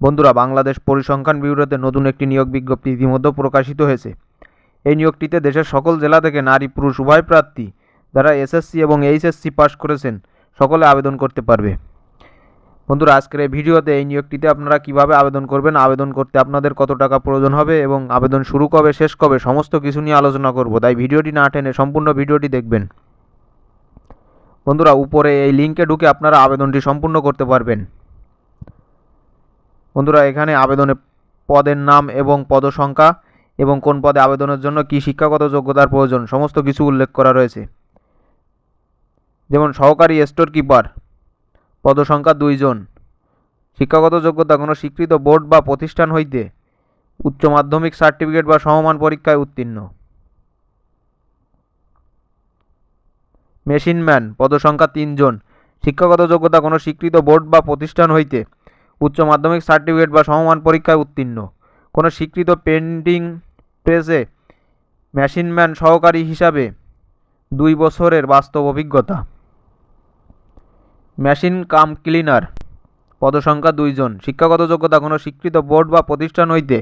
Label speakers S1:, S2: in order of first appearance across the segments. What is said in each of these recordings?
S1: বন্ধুরা, বাংলাদেশ পরিসংখ্যান ব্যুরোতে নতুন একটি নিয়োগ বিজ্ঞপ্তি ইতিমধ্যে প্রকাশিত হয়েছে। এই নিয়োগটিতে দেশের সকল জেলা থেকে নারী, পুরুষ, উভয় প্রার্থী যারা এসএসসি এবং এইচএসসি পাস করেছেন সকলে আবেদন করতে পারবে। বন্ধুরা, আজকের এই ভিডিওতে এই নিয়োগটিতে আপনারা কীভাবে আবেদন করবেন, আবেদন করতে আপনাদের কত টাকা প্রয়োজন হবে এবং আবেদন শুরু কবে, শেষ কবে, সমস্ত কিছু নিয়ে আলোচনা করব। তাই ভিডিওটি না টেনে সম্পূর্ণ ভিডিওটি দেখবেন। বন্ধুরা, উপরে এই লিঙ্কে ঢুকে আপনারা আবেদনটি সম্পূর্ণ করতে পারবেন। বন্ধুরা, এখানে আবেদনের পদের নাম এবং পদসংখ্যা এবং কোন পদে আবেদনের জন্য কী শিক্ষাগত যোগ্যতার প্রয়োজন, সমস্ত কিছু উল্লেখ করা রয়েছে। যেমন, সহকারী স্টোর কিপার, পদসংখ্যা দুইজন শিক্ষাগত যোগ্যতা কোনো স্বীকৃত বোর্ড বা প্রতিষ্ঠান হইতে উচ্চ মাধ্যমিক সার্টিফিকেট বা সমমান পরীক্ষায় উত্তীর্ণ। মেশিনম্যান, পদসংখ্যা তিনজন শিক্ষাগত যোগ্যতা কোনো স্বীকৃত বোর্ড বা প্রতিষ্ঠান হইতে উচ্চ মাধ্যমিক সার্টিফিকেট বা সমমান পরীক্ষায় উত্তীর্ণ। কোনো স্বীকৃত পেন্টিং প্রেসে মেশিনম্যান সহকারী হিসাবে দুই বছরের বাস্তব অভিজ্ঞতা। মেশিন কাম ক্লিনার, পদসংখ্যা দুইজন শিক্ষাগত যোগ্যতা, কোনো স্বীকৃত বোর্ড বা প্রতিষ্ঠান হইতে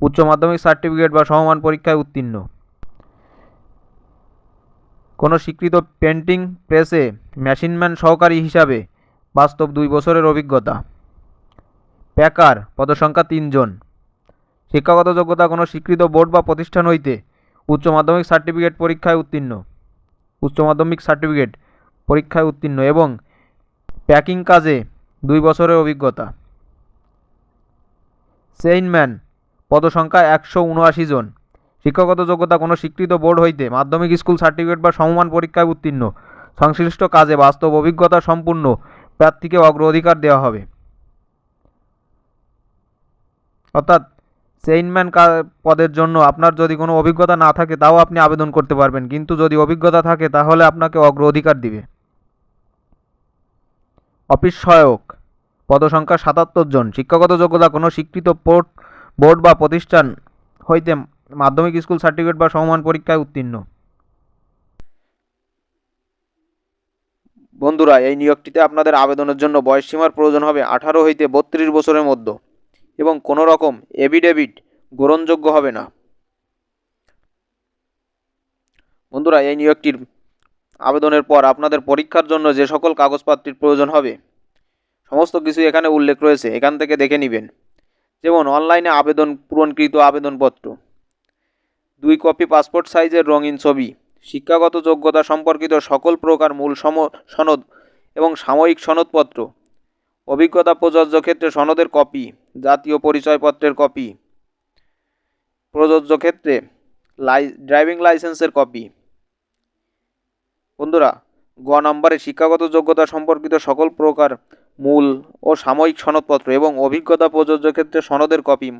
S1: উচ্চ মাধ্যমিক সার্টিফিকেট বা সমমান পরীক্ষায় উত্তীর্ণ। কোনো স্বীকৃত পেন্টিং প্রেসে মেশিনম্যান সহকারী হিসাবে বাস্তব দুই বছরের অভিজ্ঞতা। প্যাকার, পদসংখ্যা তিনজন। শিক্ষাগত যোগ্যতা কোনো স্বীকৃত বোর্ড বা প্রতিষ্ঠান হইতে উচ্চ মাধ্যমিক সার্টিফিকেট পরীক্ষায় উত্তীর্ণ। উচ্চ মাধ্যমিক সার্টিফিকেট পরীক্ষায় উত্তীর্ণ এবং প্যাকিং কাজে দুই বছরের অভিজ্ঞতা। সেইনম্যান, পদসংখ্যা একশো উনআশি জন। শিক্ষাগত যোগ্যতা কোনো স্বীকৃত বোর্ড হইতে মাধ্যমিক স্কুল সার্টিফিকেট বা সমমান পরীক্ষায় উত্তীর্ণ। সংশ্লিষ্ট কাজে বাস্তব অভিজ্ঞতা সম্পূর্ণ। প্রার্থীকে অগ্রাধিকার দেওয়া হবে। অর্থাৎ চেইনম্যান পদের জন্য আপনার যদি কোনো অভিজ্ঞতা না থাকে, তাও আপনি আবেদন করতে পারবেন। কিন্তু যদি অভিজ্ঞতা থাকে, তাহলে আপনাকে অগ্রাধিকার দিবে। অফিস সহায়ক, পদসংখ্যা সাতাত্তর জন। শিক্ষাগত যোগ্যতা কোনো স্বীকৃত পোর্ট, বোর্ড বা প্রতিষ্ঠান হইতে মাধ্যমিক স্কুল সার্টিফিকেট বা সমমান পরীক্ষায় উত্তীর্ণ। বন্ধুরা, এই নিয়োগটিতে আপনাদের আবেদনের জন্য বয়সসীমার প্রয়োজন হবে আঠারো হইতে বত্রিশ বছরের মধ্যে। এবং কোনো রকম এভিডেভিট গ্রহণযোগ্য হবে না। বন্ধুরা, এই নিয়োগটির আবেদনের পর আপনাদের পরীক্ষার জন্য যে সকল কাগজপত্রের প্রয়োজন হবে, সমস্ত কিছু এখানে উল্লেখ রয়েছে, এখান থেকে দেখে নেবেন। যেমন, অনলাইনে আবেদন, পূরণকৃত আবেদনপত্র, দুই কপি পাসপোর্ট সাইজের রঙিন ছবি, শিক্ষাগত যোগ্যতা সম্পর্কিত সকল প্রকার মূল সম, সনদ এবং সাময়িক সনদপত্র অভিজ্ঞতা প্রযোজ্য ক্ষেত্রে সনদের কপি, জাতীয় পরিচয়পত্রের কপি। প্রযোজ্য ক্ষেত্রে লাই, ড্রাইভিং লাইসেন্সের কপি। বন্ধুরা, গ নম্বরে শিক্ষাগত যোগ্যতা সম্পর্কিত সকল প্রকার মূল ও সাময়িক সনদপত্র এবং অভিজ্ঞতা প্রযোজ্য ক্ষেত্রে সনদের কপি।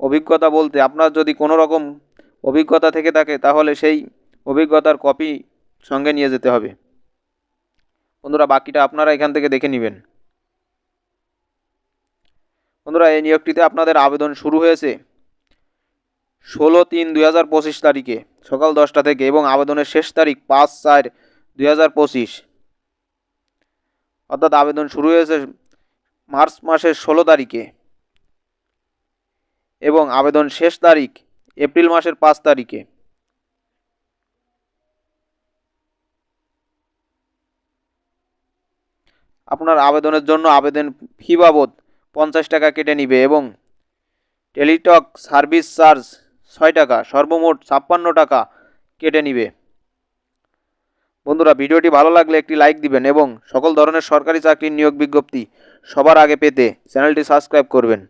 S1: অভিজ্ঞতা বলতে আপনার যদি কোনো রকম অভিজ্ঞতা থেকে থাকে, তাহলে সেই অভিজ্ঞতার কপি সঙ্গে নিয়ে যেতে হবে। বন্ধুরা, বাকিটা আপনারা এখান থেকে দেখে নেবেন। বন্ধুরা, এই নিয়োগটিতে আপনাদের আবেদন শুরু হয়েছে ষোলো তিন দুই হাজার পঁচিশ তারিখে, সকাল দশটা থেকে এবং আবেদনের শেষ তারিখ পাঁচ চার দুই হাজার পঁচিশ। অর্থাৎ আবেদন শুরু হয়েছে মার্চ মাসের ষোলো তারিখে এবং আবেদন শেষ তারিখ এপ্রিল মাসের পাঁচ তারিখে। আপনার আবেদনের জন্য আবেদন ফি বাবদ পঞ্চাশ টাকা কেটে নিবে এবং টেলিটক সার্ভিস চার্জ ছয় টাকা, সর্বমোট ছাপ্পান্ন টাকা কেটে নিবে। বন্ধুরা, ভিডিওটি ভালো লাগলে একটি লাইক দিবেন এবং সকল ধরনের সরকারি চাকরির নিয়োগ বিজ্ঞপ্তি সবার আগে পেতে চ্যানেলটি সাবস্ক্রাইব করবেন।